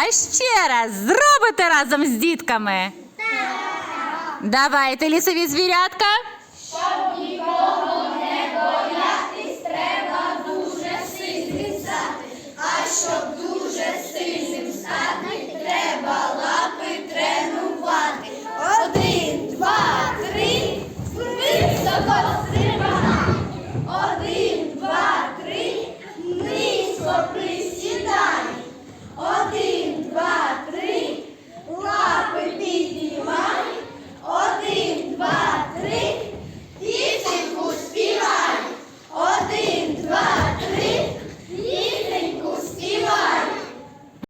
А ще раз зробите разом з дітками? Давайте, лісові звірятка.